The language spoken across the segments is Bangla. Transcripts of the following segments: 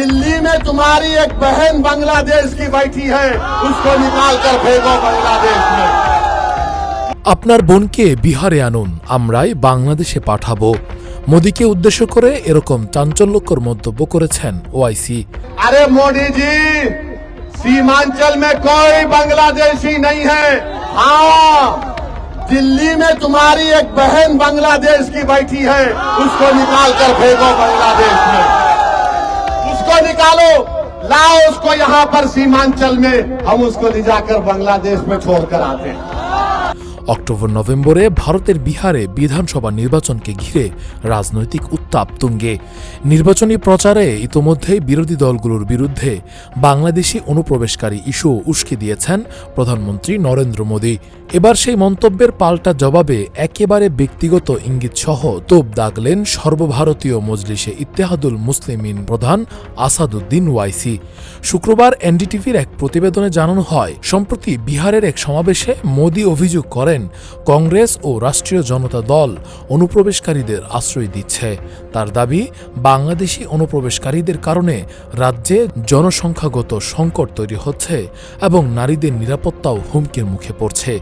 दिल्ली में तुम्हारी एक बहन बांग्लादेश की बैठी है उसको निकाल कर फेंको बांग्लादेश में আপনার বোনকে বিহারে আনুন আমরাই বাংলাদেশে পাঠাবো মোদীকে উদ্দেশ্য করে এরকম চাঞ্চল্যকর মন্তব্য করেছেন ওআইসি अरे मोदी जी सीमांचल में कोई बांग्लादेशी नहीं है हाँ दिल्ली में तुम्हारी एक बहन बांग्लादेश की बैठी है उसको निकाल कर फेंको बांग्लादेश में उसको निकालो। लाओ उसको यहाँ पर सीमांचल में। हम उसको ले जाकर बांग्लादेश में छोड़कर आते हैं। অক্টোবর, নভেম্বরে ভারতের বিহারে বিধানসভা নির্বাচনকে ঘিরে রাজনৈতিক উত্তাপ তুঙ্গে। নির্বাচনী প্রচারে ইতোমধ্যেই বিরোধী দলগুলোর বিরুদ্ধে বাংলাদেশি অনুপ্রবেশকারী ইস্যু উস্কে দিয়েছেন প্রধানমন্ত্রী নরেন্দ্র মোদী। এবার সেই মন্তব্যের পাল্টা জবাবে একেবারে ব্যক্তিগত ইঙ্গিত সহ তোপ দাগলেন সর্বভারতীয় মজলিসে ইত্তেহাদুল মুসলিমিন প্রধান আসাদুদ্দিন ওয়াইসি। শুক্রবার এনডিটিভির এক প্রতিবেদনে জানানো হয়, সম্প্রতি বিহারের এক সমাবেশে মোদী অভিযোগ করেন কংগ্রেস ও রাষ্ট্রীয় জনতা দল অনুপ্রবেশকারীদের আশ্রয় দিচ্ছে। তার দাবি বাংলাদেশি অনুপ্রবেশকারীদের কারণে রাজ্যে জনসংখ্যাগত সংকট তৈরি হচ্ছে এবং নারীদের নিরাপত্তাও হুমকির মুখে পড়ছে।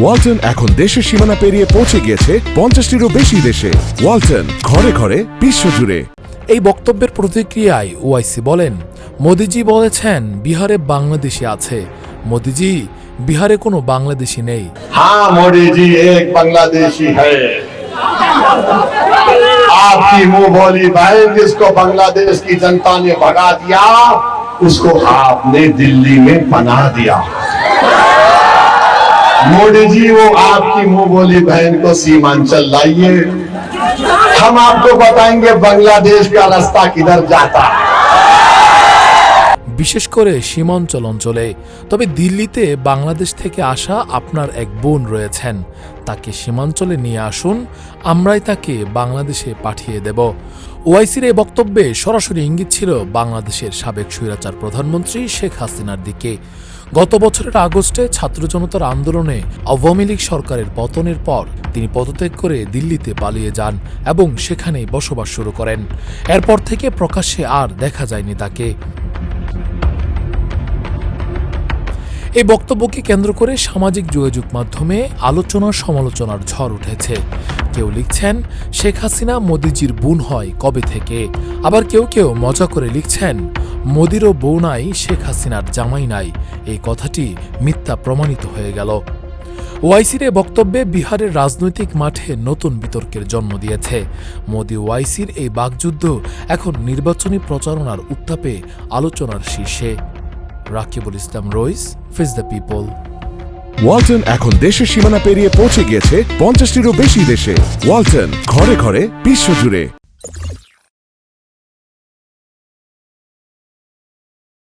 ওয়ালটন এখন দেশের সীমানা পেরিয়ে পৌঁছে গিয়েছে পঞ্চাশটিরও বেশি দেশে। ওয়ালটন ঘরে ঘরে বিশ্বজুড়ে এই বক্তব্যের প্রতিক্রিয়ায় ওআইসি বলেন মোদিজি বলেছেন বিহারে বাংলাদেশি আছে। মোদিজি বিহারে কোনো বাংলাদেশি নেই हाँ मोदी जी एक बांग्लादेशी है आपकी मुंह बोली बहन जिसको बांग्लादेश की जनता ने भगा दिया उसको आपने दिल्ली में बना दिया मोदी जी वो आपकी मुंह बोली बहन को सीमांचल लाइए हम आपको बताएंगे बांग्लादेश का रास्ता किधर जाता है বিশেষ করে সীমাঞ্চল অঞ্চলে। তবে দিল্লিতে বাংলাদেশ থেকে আসা আপনার এক বোন রয়েছেন। তাকে সীমাঞ্চলে নিয়ে আসুন, আমরাই তাকে বাংলাদেশে পাঠিয়ে দেব। ওআইসির এই বক্তব্যে সরাসরি ইঙ্গিত ছিল বাংলাদেশের সাবেক স্বৈরাচার প্রধানমন্ত্রী শেখ হাসিনার দিকে। গত বছরের আগস্টে ছাত্র জনতার আন্দোলনে আওয়ামী লীগ সরকারের পতনের পর তিনি পদত্যাগ করে দিল্লিতে পালিয়ে যান এবং সেখানেই বসবাস শুরু করেন। এরপর থেকে প্রকাশ্যে আর দেখা যায়নি তাকে। এই বক্তব্যকে কেন্দ্র করে সামাজিক যোগাযোগ মাধ্যমে আলোচনা সমালোচনার ঝড় উঠেছে। কেউ লিখছেন, শেখ হাসিনা মোদিজির বোন হয় কবে থেকে? আবার কেউ কেউ মজা করে লিখছেন, মোদিরও বউ নাই, শেখ হাসিনার জামাই নাই। এই কথাটি মিথ্যা প্রমাণিত হয়ে গেল। ওয়াইসির এ বক্তব্যে বিহারের রাজনৈতিক মাঠে নতুন বিতর্কের জন্ম দিয়েছে। মোদি ওয়াইসির এই বাকযুদ্ধ এখন নির্বাচনী প্রচারণার উত্তাপে আলোচনার শীর্ষে। রাকিবুল ইসলাম রইস ফিজ দ্য পিপল ওয়ালটন এখন দেশের সীমানা পেরিয়ে পৌঁছে গিয়েছে পঞ্চাশটিরও বেশি দেশে। ওয়ালটন ঘরে ঘরে বিশ্বজুড়ে